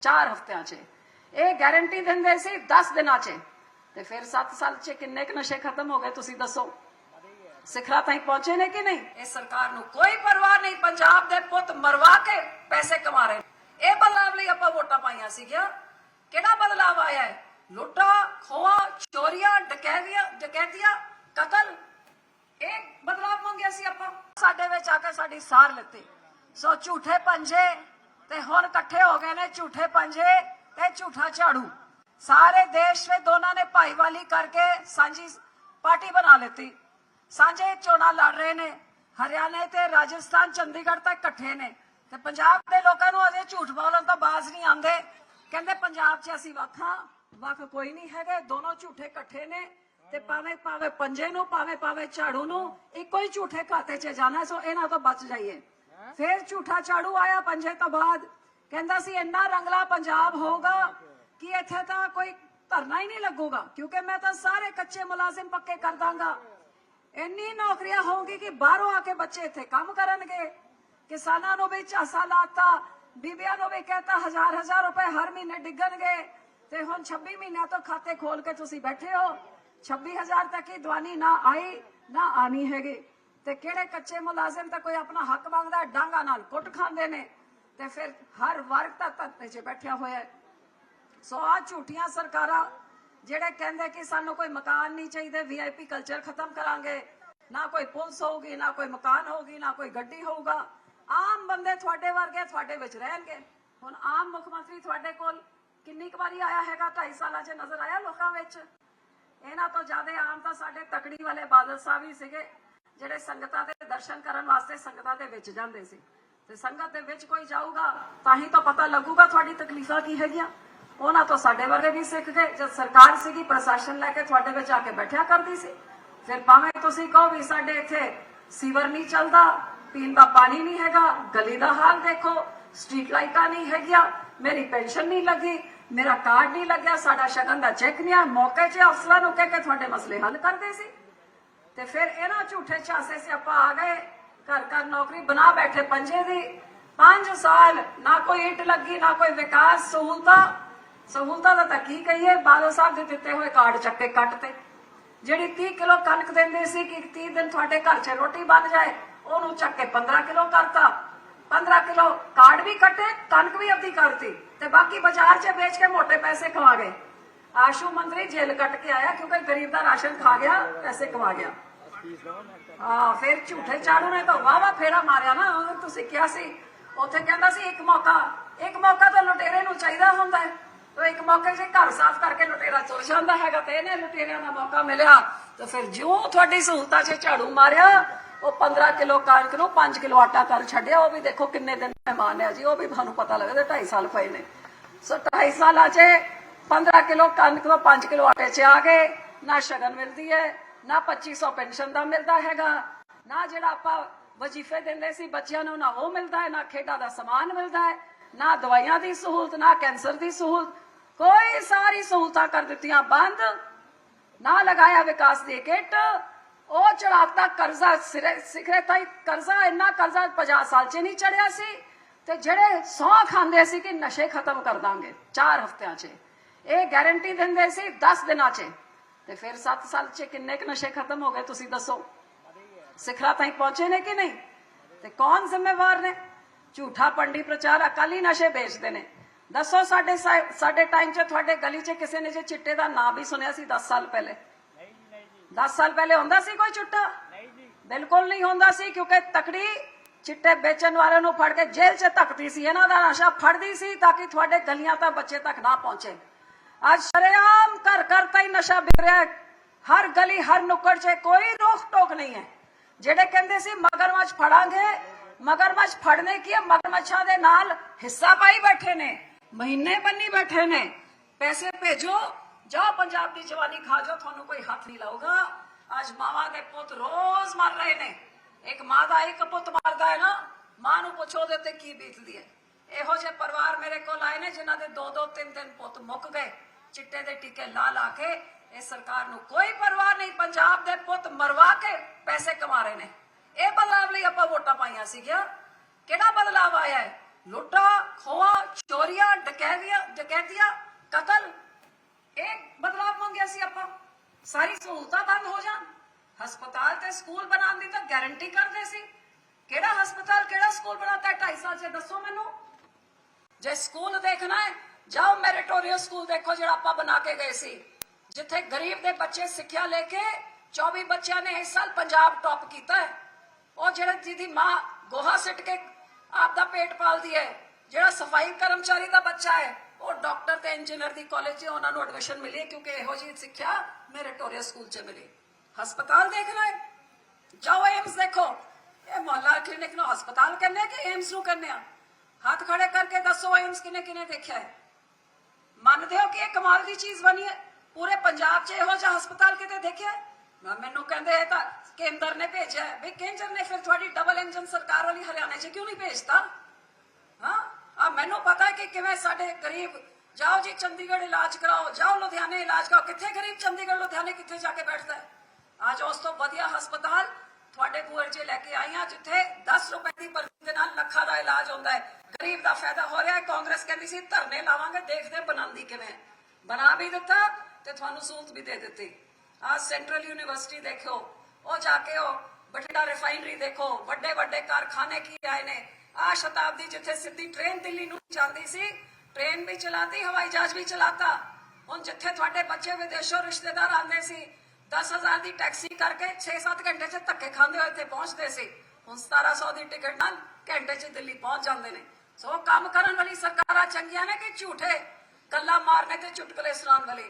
4 ਹਫ਼ਤਿਆਂ 'ਚ। ਇਹ ਗਾਰੰਟੀ ਦਿੰਦੇ ਸੀ 10 ਦਿਨਾਂ 'ਚ। ਤੇ ਫਿਰ 7 ਸਾਲ 'ਚ ਕਿੰਨੇ ਕੁ ਨਸ਼ੇ ਖਤਮ ਹੋ ਗਏ ਤੁਸੀਂ ਦੱਸੋ? ਸਿਖਰਾਂ ਤਾਈਂ ਪਹੁੰਚੇ ਨੇ ਕਿ ਨਹੀਂ? ਇਹ ਸਰਕਾਰ ਨੂੰ ਕੋਈ ਪਰਵਾਹ ਨਹੀਂ। ਪੰਜਾਬ ਦੇ ਪੁੱਤ ਮਰਵਾ ਕੇ ਪੈਸੇ ਕਮਾ ਰਹੇ ਇਹ ਬਦਲਾਵ ਲਈ ਆਪਾਂ ਵੋਟਾਂ ਪਾਈਆਂ ਸੀਗੀਆਂ। ਕਿਹੜਾ ਬਦਲਾਵ ਆਇਆ ਹੈ? ਲੁੱਟਾ ਖੋਆ ਚੋਰੀਆਂ, ਡਕੈਤੀਆਂ ਡਕੈਤੀਆਂ, ਕਤਲ। ਇਹ ਬਦਲਾਵ ਮੰਗਿਆ ਸੀ ਆਪਾਂ। ਸਾਡੇ ਵਿੱਚ ਆ ਕੇ ਸਾਡੀ ਸਾਰ ਲਿੱਤੀ। ਸੋ ਝੂਠੇ ਪੰਜੇ ਤੇ ਹੁਣ ਇਕੱਠੇ ਹੋ ਗਏ ਨੇ ਝੂਠੇ ਪੰਜੇ ਤੇ ਝੂਠਾ ਝਾੜੂ। ਸਾਰੇ ਦੇਸ਼ ਵਿੱਚ ਦੋਨਾਂ ਨੇ ਭਾਈਵਾਲੀ ਕਰਕੇ ਸਾਂਝੀ ਪਾਰਟੀ ਬਣਾ ਲਿੱਤੀ। ਸਾਂਝੇ ਚੋਣਾਂ ਲੜ ਰਹੇ ਨੇ। ਹਰਿਆਣਾ ਤੇ ਰਾਜਸਥਾਨ, ਚੰਡੀਗੜ੍ਹ ਤੱਕ ਇਕੱਠੇ ਨੇ। ਤੇ ਪੰਜਾਬ ਦੇ ਲੋਕਾਂ ਨੂੰ ਅਜੇ ਝੂਠ ਬੋਲਣ ਤੋਂ ਬਾਜ਼ ਨਹੀਂ ਆਉਂਦੇ। ਕਹਿੰਦੇ ਪੰਜਾਬ 'ਚ ਅਸੀਂ ਵੱਖਾਂ ਵੱਖ ਕੋਈ ਨਹੀਂ ਹੈਗੇ। ਦੋਨੋਂ ਝੂਠੇ ਇਕੱਠੇ ਨੇ ਤੇ ਪਾਵੇਂ ਪਾਵੇਂ ਪੰਜੇ ਨੂੰ ਪਾਵੇਂ ਪਾਵੇਂ ਝਾੜੂ ਨੂੰ, ਇੱਕੋ ਹੀ ਝੂਠੇ ਖਾਤੇ 'ਚ ਜਾਣਾ, ਸੋ ਇਹਨਾਂ ਤੋਂ ਬਚ ਜਾਈਏ। ਫਿਰ ਝੂਠਾ ਝਾੜੂ ਆਇਆ ਪੰਜੇ ਤੋਂ ਬਾਅਦ। ਕਹਿੰਦਾ ਸੀ, ਇੰਨਾ ਰੰਗਲਾ ਪੰਜਾਬ ਹੋਊਗਾ ਕਿ ਇੱਥੇ ਤਾਂ ਕੋਈ ਧਰਨਾ ਹੀ ਨਹੀਂ ਲੱਗੂਗਾ, ਕਿਉਂਕਿ ਮੈਂ ਤਾਂ ਸਾਰੇ ਕੱਚੇ ਮੁਲਾਜ਼ਮ ਪੱਕੇ ਕਰ ਦਾਂਗਾ। ਇੰਨੀ ਨੌਕਰੀਆਂ ਹੋਣਗੀ ਕਿ ਬਾਹਰੋਂ ਆ ਕੇ ਬੱਚੇ ਇੱਥੇ ਕੰਮ ਕਰਨਗੇ। ਕਿਸਾਨਾਂ ਨੂੰ ਵੀ ਝਾਸਾ ਲਾਤਾ, ਬੀਬੀਆਂ ਨੂੰ ਵੀ ਕਹਤਾ, ਹਜ਼ਾਰ ਹਜ਼ਾਰ ਰੁਪਏ ਹਰ ਮਹੀਨੇ ਡਿੱਗਣਗੇ। ਤੇ ਹੁਣ 26 ਮਹੀਨਿਆਂ ਤੋਂ ਖਾਤੇ ਖੋਲ ਕੇ ਤੁਸੀਂ ਬੈਠੇ ਹੋ। 26000 ਤੱਕ ਹੀ ਦਵਾਨੀ ਨਾ ਆਈ, ਨਾ ਆਣੀ ਹੈਗੀ। ਤੇ ਕਿਹੜੇ ਕੱਚੇ ਮੁਲਾਜ਼ਮ ਤਾਂ ਕੋਈ ਆਪਣਾ ਹੱਕ ਮੰਗਦਾ, ਡਾਂਗਾ ਨਾਲ ਕੁੱਟ ਖਾਂਦੇ ਨੇ। ਤੇ ਫਿਰ ਹਰ ਵਰਗ ਤਾਂ ਧਰਤੇ 'ਚ ਬੈਠਿਆ ਹੋਇਆ ਸੋ ਆ ਝੂਠੀਆਂ ਸਰਕਾਰਾਂ ਜਿਹੜੇ ਕਹਿੰਦੇ ਕਿ ਸਾਨੂੰ ਕੋਈ ਮਕਾਨ ਨਹੀਂ ਚਾਹੀਦੇ ਵੀਆਈਪੀ ਕਲਚਰ ਖਤਮ ਕਰਾਂਗੇ। ਨਾ ਕੋਈ ਪੁਲਿਸ ਹੋਊਗੀ, ਨਾ ਕੋਈ ਮਕਾਨ ਹੋਊਗੀ, ਨਾ ਕੋਈ ਗੱਡੀ ਹੋਊਗਾ। ਆਮ ਬੰਦੇ ਤੁਹਾਡੇ ਵਰਗੇ ਤੁਹਾਡੇ ਵਿੱਚ ਰਹਿਣਗੇ। ਹੁਣ ਆਮ ਮੁੱਖ ਮੰਤਰੀ ਤੁਹਾਡੇ ਕੋਲ ਕਿੰਨੀ ਕੁ ਵਾਰੀ ਆਇਆ ਹੈਗਾ? 2.5 ਸਾਲਾਂ 'ਚ ਨਜ਼ਰ ਆਇਆ ਲੋਕਾਂ ਵਿੱਚ? ਇਹਨਾਂ ਤੋਂ ਜ਼ਿਆਦਾ ਆਮ ਤਾਂ ਸਾਡੇ ਤਕੜੀ ਵਾਲੇ ਬਾਦਲ ਸਾਹਿਬ ਹੀ ਸੀਗੇ। ਜਿਹੜੇ ਸੰਗਤਾਂ ਦੇ ਦਰਸ਼ਨ ਕਰਨ ਵਾਸਤੇ ਸੰਗਤਾਂ ਦੇ ਵਿੱਚ ਜਾਂਦੇ ਸੀ। ਤੇ ਸੰਗਤ ਦੇ ਵਿੱਚ ਕੋਈ ਜਾਊਗਾ, ਤਾਂ ਹੀ ਤਾਂ ਪਤਾ ਲੱਗੂਗਾ ਤੁਹਾਡੀ ਤਕਲੀਫਾਂ ਕੀ ਹੈਗੀਆਂ। ਉਹਨਾਂ ਤੋਂ ਸਾਡੇ ਵਰਗੇ ਵੀ ਸਿੱਖ ਗਏ, ਜਦ ਸਰਕਾਰ ਸੀਗੀ, ਪ੍ਰਸ਼ਾਸਨ ਲੈ ਕੇ ਤੁਹਾਡੇ ਵਿੱਚ ਆ ਕੇ ਬੈਠਿਆ ਕਰਦੀ ਸੀ। ਫਿਰ ਭਾਵੇਂ ਤੁਸੀਂ ਕਹੋ ਵੀ ਸਾਡੇ ਇੱਥੇ ਸੀਵਰ ਨਹੀਂ ਚੱਲਦਾ, ਪੀਣ ਦਾ ਪਾਣੀ ਨਹੀਂ ਹੈਗਾ, ਗਲੀ ਦਾ ਹਾਲ ਦੇਖੋ, ਸਟਰੀਟ ਲਾਈਟਾਂ ਨਹੀਂ ਹੈਗੀਆਂ, ਮੇਰੀ ਪੈਨਸ਼ਨ ਨਹੀਂ ਲੱਗੀ, ਮੇਰਾ ਕਾਰਡ ਨਹੀਂ ਲੱਗਿਆ, ਸਾਡਾ ਸ਼ਗਨ ਦਾ ਚੈੱਕ ਨਹੀਂ ਆ ਮੌਕੇ 'ਚ ਅਫਸਰਾਂ ਨੂੰ ਕਹਿ ਕੇ ਤੁਹਾਡੇ ਮਸਲੇ ਹੱਲ ਕਰਦੇ ਸੀ। ਤੇ ਫਿਰ ਇਹਨਾਂ ਝੂਠੇ ਛਾਸੇ ਸੇ ਆਪਾਂ ਆ ਗਏ, ਘਰ ਘਰ ਨੌਕਰੀ ਬਣਾ ਬੈਠੇ ਪੰਜੇ ਦੀ। 5 ਸਾਲ ਨਾ ਕੋਈ ਇੱਟ ਲੱਗੀ, ਨਾ ਕੋਈ ਵਿਕਾਸ, ਸਹੂਲਤਾਂ। ਸਹੂਲਤਾਂ ਦਾ ਤਾਂ ਕੀ ਕਹੀਏ, ਬਾਦਲ ਸਾਹਿਬ ਦੇ ਦਿੱਤੇ ਹੋਏ ਕਾਰਡ ਚੱਕੇ ਕੱਟ ਜਿਹੜੀ 30 ਕਿਲੋ ਕਣਕ ਦਿੰਦੇ ਸੀ ਕਿ 30 ਦਿਨ ਤੁਹਾਡੇ ਘਰ 'ਚ ਰੋਟੀ ਬਣ ਜਾਏ, ਉਹਨੂੰ ਚੱਕ ਕੇ 15 ਕਿਲੋ ਕਰਤਾ। 15 ਕਿਲੋ ਕਾਰਡ ਵੀ ਕੱਟੇ, ਕਣਕ ਵੀ ਅੱਧੀ ਕਰਤੀ ਤੇ ਬਾਕੀ ਬਾਜ਼ਾਰ 'ਚ ਵੇਚ ਕੇ ਮੋਟੇ ਪੈਸੇ ਕਮਾ ਗਏ। ਆਸ਼ੂ ਮੰਤਰੀ ਜੇਲ੍ਹ ਕੱਟ ਕੇ ਆਇਆ ਕਿਉਂਕਿ ਗਰੀਬ ਦਾ ਰਾਸ਼ਨ ਖਾ ਗਿਆ, ਪੈਸੇ ਕਮਾ ਗਿਆ। ਹਾਂ, ਫਿਰ ਝੂਠੇ ਚਾੜੂ ਨੇ ਤਾਂ ਵਾਵਾ ਫੇਰਾ ਮਾਰਿਆ ਨਾ, ਉਹ ਤੁਸੀਂ ਕਿਹਾ ਸੀ। ਉੱਥੇ ਕਹਿੰਦਾ ਸੀ, ਇੱਕ ਮੌਕਾ ਇੱਕ ਮੌਕਾ ਤਾਂ ਲੁਟੇਰੇ ਨੂੰ ਚਾਹੀਦਾ ਹੁੰਦਾ ਹੈ। ਤੇ ਇੱਕ ਮੌਕੇ 'ਚ ਘਰ ਸਾਫ਼ ਕਰਕੇ ਲੁਟੇਰਾ ਤੁਰ ਜਾਂਦਾ ਹੈਗਾ ਤੇ ਇਹਨੇ ਲੁਟੇਰਿਆਂ ਦਾ ਮੌਕਾ ਮਿਲਿਆ। ਤਾਂ ਫਿਰ ਜਿਉਂ ਤੁਹਾਡੀ ਸਹੂਲਤਾਂ 'ਚ ਝਾੜੂ ਮਾਰਿਆ, ਉਹ 15 ਕਿਲੋ ਕਣਕ ਨੂੰ 5 ਕਿਲੋ ਆਟਾ ਕਰ ਛੱਡਿਆ, ਉਹ ਵੀ ਦੇਖੋ ਕਿੰਨੇ ਦਿਨ ਮਹਿਮਾਨ ਹੈ ਜੀ ਉਹ ਵੀ ਤੁਹਾਨੂੰ ਪਤਾ ਲੱਗਦਾ 2.5 ਸਾਲ ਪਏ ਨੇ। ਸੋ 2.5 ਸਾਲਾਂ 'ਚ 15 ਕਿਲੋ ਕਣਕ ਤੋਂ 5 ਕਿਲੋ ਆਟੇ 'ਚ ਆ ਗਏ, ਨਾ ਸ਼ਗਨ ਮਿਲਦੀ ਹੈ ਨਾ 2500 ਪੈਨਸ਼ਨ ਦਾ ਮਿਲਦਾ ਹੈਗਾ, ਨਾ ਜਿਹੜਾ ਆਪਾਂ ਵਜ਼ੀਫੇ ਦਿੰਦੇ ਸੀ ਬੱਚਿਆਂ ਨੂੰ, ਨਾ ਉਹ ਮਿਲਦਾ ਹੈ, ਨਾ ਖੇਡਾਂ ਦਾ ਸਮਾਨ ਮਿਲਦਾ ਹੈ, ਨਾ ਦਵਾਈਆਂ ਦੀ ਸਹੂਲਤ, ਨਾ ਕੈਂਸਰ ਦੀ ਸਹੂਲਤ, ਕੋਈ ਸਾਰੀ ਸਹੂਲਤਾਂ ਕਰ ਦਿੱਤੀਆਂ ਬੰਦ, ਨਾ ਲਗਾਇਆ ਵਿਕਾਸ ਦੀ ਕਿੱਟ, ਉਹ ਚੜਾਤਾ ਕਰਜ਼ਾ ਸਿਰੇ ਸਿਖਰੇ ਤਾਈ ਕਰਜ਼ਾ, ਇੰਨਾ ਕਰਜ਼ਾ 50 ਸਾਲ 'ਚ ਨਹੀਂ ਚੜਿਆ ਸੀ, ਤੇ ਜਿਹੜੇ ਸੌ ਖਾਂਦੇ ਸੀ ਕਿ ਨਸ਼ੇ ਖਤਮ ਕਰ ਦਾਂਗੇ 4 ਹਫ਼ਤਿਆਂ 'ਚ, ਇਹ ਗਾਰੰਟੀ ਦਿੰਦੇ ਸੀ 10 ਦਿਨਾਂ 'ਚ। ਤੇ ਫਿਰ 7 ਸਾਲ 'ਚ ਕਿੰਨੇ ਕੁ ਨਸ਼ੇ ਖਤਮ ਹੋ ਗਏ, ਤੁਸੀਂ ਦੱਸੋ? ਸਿਖਰਾਂ ਤਾਈਂ ਪਹੁੰਚੇ ਨੇ ਕਿ ਨਹੀਂ? ਤੇ ਕੌਣ ਜ਼ਿੰਮੇਵਾਰ ਨੇ? ਝੂਠਾ ਪੰਡੀ ਪ੍ਰਚਾਰ ਅਕਾਲੀ ਨਸ਼ੇ ਵੇਚਦੇ ਨੇ। ਦੱਸੋ ਸਾਡੇ ਸਾਡੇ ਟਾਈਮ 'ਚ ਤੁਹਾਡੇ ਗਲੀ 'ਚ ਕਿਸੇ ਨੇ ਜੇ ਚਿੱਟੇ ਦਾ ਨਾਂ ਵੀ ਸੁਣਿਆ ਸੀ 10 ਸਾਲ ਪਹਿਲੇ? 10 ਸਾਲ ਪਹਿਲੇ ਹੁੰਦਾ ਸੀ ਕੋਈ ਚੁੱਟਾ? ਬਿਲਕੁਲ ਨਹੀਂ ਹੁੰਦਾ ਸੀ, ਕਿਉਂਕਿ ਤਕੜੀ ਚਿੱਟੇ ਵੇਚਣ ਵਾਲਿਆਂ ਨੂੰ ਫੜ ਕੇ ਜੇਲ੍ਹ 'ਚ ਧੱਕਦੀ ਸੀ। ਇਹਨਾਂ ਦਾ ਨਸ਼ਾ ਫੜਦੀ ਸੀ ਤਾਂ ਕਿ ਤੁਹਾਡੇ ਗਲੀਆਂ ਤਾਂ ਬੱਚੇ ਤੱਕ ਨਾ ਪਹੁੰਚੇ। ਅੱਜ ਸ਼ਰੇਆਮ ਘਰ ਘਰ ਤਾਈ ਨਸ਼ਾ ਵਿਕ ਰਿਹਾ ਹੈ ਹਰ ਗਲੀ ਹਰ ਨੁੱਕੜ 'ਚ ਕੋਈ ਰੋਕ ਟੋਕ ਨਹੀਂ ਹੈ ਜਿਹੜੇ ਕਹਿੰਦੇ ਸੀ ਮਗਰਮੱਛ ਫੜਾਂਗੇ ਮਗਰਮੱਛ ਫੜਨੇ ਕੀ ਹੈ ਮਗਰਮੱਛਾਂ ਦੇ ਨਾਲ ਹਿੱਸਾ ਪਾਈ ਬੈਠੇ ਨੇ ਮਹੀਨੇ ਬੰਨੀ ਬੈਠੇ ਨੇ ਪੈਸੇ ਭੇਜੋ ਜਾਓ ਪੰਜਾਬ ਦੀ ਜਵਾਨੀ ਖਾ ਜਾਓ ਤੁਹਾਨੂੰ ਕੋਈ ਹੱਥ ਨਹੀਂ ਲਾਊਗਾ ਅੱਜ ਮਾਵਾਂ ਦੇ ਪੁੱਤ ਰੋਜ਼ ਮਰ ਰਹੇ ਨੇ ਇੱਕ ਮਾਂ ਦਾ ਇੱਕ ਪੁੱਤ ਮਰਦਾ ਹੈ ਨਾ ਮਾਂ ਨੂੰ ਪੁੱਛੋ ਉਹਦੇ ਤੇ ਕੀ ਬੀਤਦੀ ਹੈ ਇਹੋ ਜਿਹੇ ਪਰਿਵਾਰ ਮੇਰੇ ਕੋਲ ਆਏ ਨੇ ਜਿਨ੍ਹਾਂ ਦੇ ਦੋ ਦੋ ਤਿੰਨ ਤਿੰਨ ਪੁੱਤ ਮੁੱਕ ਗਏ ਚਿੱਟੇ ਦੇ ਟੀਕੇ ਲਾ ਲਾ ਕੇ ਇਹ ਸਰਕਾਰ ਨੂੰ ਕੋਈ ਪਰਵਾਹ ਨਹੀਂ, ਪੰਜਾਬ ਦੇ ਪੁੱਤ ਮਰਵਾ ਕੇ ਪੈਸੇ ਕਮਾ ਰਹੇ ਨੇ। ਇਹ ਬਦਲਾਵ ਲਈ ਆਪਾਂ ਵੋਟਾਂ ਪਾਈਆਂ ਸੀਗੀਆਂ। ਕਿਹੜਾ ਬਦਲਾਵ ਆਇਆ ਹੈ? ਲੁੱਟਾ ਖੋਆ ਚੋਰੀਆਂ, ਡਕੈਤੀਆਂ ਡਕੈਤੀਆਂ, ਕਤਲ। ਇਹ ਬਦਲਾਵ ਮੰਗਿਆ ਸੀ ਆਪਾਂ। ਸਾਰੀ ਸਹੂਲਤਾਂ ਬੰਦ ਹੋ ਜਾਣ। ਹਸਪਤਾਲ ਤੇ ਸਕੂਲ ਬਣਾਉਣ ਦੀ ਤਾਂ ਗਾਰੰਟੀ ਕਰਦੇ ਸੀ। ਕਿਹੜਾ ਹਸਪਤਾਲ, ਕਿਹੜਾ ਸਕੂਲ ਬਣਾਤਾ 2.5 ਸਾਲ ਚ ਦੱਸੋ ਮੈਨੂੰ। ਜੇ ਸਕੂਲ ਦੇਖਣਾ ਹੈ ਜਾਓ ਮੈਰਿਟੋਰੀਅਸ ਸਕੂਲ ਦੇਖੋ ਜਿਹੜਾ ਆਪਾਂ ਬਣਾ ਕੇ ਗਏ ਸੀ। ਜਿੱਥੇ ਗਰੀਬ ਦੇ ਬੱਚੇ ਸਿੱਖਿਆ ਲੈ ਕੇ 24 ਬੱਚਿਆਂ ਨੇ ਇਸ ਸਾਲ ਪੰਜਾਬ ਟੌਪ ਕੀਤਾ ਹੈ। ਉਹ ਜਿਹੜਾ ਜਿਹਦੀ ਮਾਂ ਗੋਹਾ ਸਿੱਟ ਕੇ ਆਪਦਾ ਪੇਟ ਪਾਲਦੀ ਹੈ, ਜਿਹੜਾ ਸਫ਼ਾਈ ਕਰਮਚਾਰੀ ਦਾ ਬੱਚਾ ਹੈ, ਉਹ ਡਾਕਟਰ ਤੇ ਇੰਜੀਨੀਅਰ ਦੀ ਕਾਲਜ 'ਚ ਉਹਨਾਂ ਨੂੰ ਐਡਮਿਸ਼ਨ ਮਿਲੀ ਹੈ ਕਿਉਂਕਿ ਇਹੋ ਜਿਹੀ ਸਿੱਖਿਆ ਮੈਰੀਟੋਰੀਅਲ ਸਕੂਲ 'ਚ ਮਿਲੀ। ਹਸਪਤਾਲ ਦੇਖਣਾ ਹੈ? ਜਾਓ ਏਮਸ ਦੇਖੋ। ਇਹ ਮੁਹੱਲਾ ਕਲੀਨਿਕ ਨੂੰ ਹਸਪਤਾਲ ਕਹਿੰਦੇ ਕਿ ਏਮਸ ਨੂੰ ਕਹਿੰਦੇ ਆ? ਹੱਥ ਖੜੇ ਕਰਕੇ ਦੱਸੋ ਏਮਸ ਕਿਨੇ ਕਿਨੇ ਦੇਖਿਆ ਹੈ? ਮੰਨਦੇ ਹੋ ਕਿ ਇਹ ਕਮਾਲ ਦੀ ਚੀਜ਼ ਬਣੀ ਹੈ? ਪੂਰੇ ਪੰਜਾਬ 'ਚ ਇਹੋ ਜਿਹਾ ਹਸਪਤਾਲ ਕਿਤੇ ਦੇਖਿਆ? ਹੈ? ਮੈਨੂੰ ਕਹਿੰਦੇ ਇਹ ਤਾਂ ਕੇਂਦਰ ਨੇ ਭੇਜਿਆ ਵੀ ਕੇਂਦਰ ਨੇ ਫਿਰ ਤੁਹਾਡੀ ਡਬਲ ਇੰਜਨ ਸਰਕਾਰ ਵਾਲੀ ਹਰਿਆਣੇ 'ਚ ਕਿਉਂ ਨਹੀਂ ਭੇਜਤਾ? ਹਾਂ? ਆ ਮੈਨੂੰ ਪਤਾ ਹੈ ਕਿ ਕਿਵੇਂ ਸਾਡੇ ਗਰੀਬ ਜਾਓ ਜੀ, ਚੰਡੀਗੜ੍ਹ ਇਲਾਜ ਕਰਾਓ, ਜਾਓ ਲੁਧਿਆਣੇ ਇਲਾਜ ਕਰਾਓ। ਕਿੱਥੇ ਗਰੀਬ ਚੰਡੀਗੜ੍ਹ, ਲੁਧਿਆਣੇ ਕਿੱਥੇ ਜਾ ਕੇ ਬੈਠਦਾ ਹੈ? ਅੱਜ ਉਸ ਤੋਂ ਵਧੀਆ ਹਸਪਤਾਲ ਤੁਹਾਡੇ ਬੂਹੇ 'ਚ ਲੈ ਕੇ ਆਈ ਹਾਂ, ਜਿੱਥੇ 10 ਰੁਪਏ ਦੀ ਪਰਚੀ ਦੇ ਨਾਲ ਲੱਖਾਂ ਦਾ ਇਲਾਜ ਹੁੰਦਾ ਹੈ। ਗਰੀਬ ਦਾ ਫਾਇਦਾ ਹੋ ਰਿਹਾ ਕਾਂਗਰਸ ਕਹਿੰਦੀ ਸੀ, ਧਰਨੇ ਲਾਵਾਂਗੇ, ਦੇਖਦੇ ਬਣਾਉਂਦੀ ਕਿਵੇਂ। ਬਣਾ ਵੀ ਦਿੱਤਾ ਤੇ ਤੁਹਾਨੂੰ ਸਹੂਲਤ ਵੀ ਦੇ ਦਿੱਤੀ। ਆ ਸੈਂਟਰਲ ਯੂਨੀਵਰਸਿਟੀ ਦੇਖੋ ਉਹ ਜਾ ਕੇ ਉਹ ਬਠਿੰਡਾ ਰਿਫਾਈਨਰੀ ਦੇਖੋ, ਵੱਡੇ ਵੱਡੇ ਕਾਰਖਾਨੇ ਕੀ ਆਏ ਨੇ। ਆ ਸ਼ਤਾਬਦੀ ਜਿੱਥੇ ਸਿੱਧੀ ਟ੍ਰੇਨ ਦਿੱਲੀ ਨੂੰ ਜਾਂਦੀ ਸੀ ਟ੍ਰੇਨ ਵੀ ਚਲਾਤੀ, ਹਵਾਈ ਜਹਾਜ਼ ਵੀ ਚਲਾਤਾ। ਹੁਣ ਜਿੱਥੇ ਤੁਹਾਡੇ ਬੱਚੇ ਵਿਦੇਸ਼ੋਂ ਰਿਸ਼ਤੇਦਾਰ ਆਉਂਦੇ ਸੀ 10000 ਦੀ ਟੈਕਸੀ ਕਰਕੇ 6-7 ਘੰਟੇ 'ਚ ਧੱਕੇ ਖਾਂਦੇ ਹੋਏ ਇੱਥੇ ਪਹੁੰਚਦੇ ਸੀ। ਹੁਣ 1700 ਦੀ ਟਿਕਟ ਨਾਲ ਘੰਟੇ 'ਚ ਦਿੱਲੀ ਪਹੁੰਚ ਜਾਂਦੇ ਨੇ। ਸੋ ਕੰਮ ਕਰਨ ਵਾਲੀ ਸਰਕਾਰਾਂ ਚੰਗੀਆਂ ਨੇ ਕਿ ਝੂਠੇ? ਗੱਲਾਂ ਮਾਰਨੇ ਤੇ ਚੁਟਕਲੇ ਸੁਣਾਉਣ ਵਾਲੀ।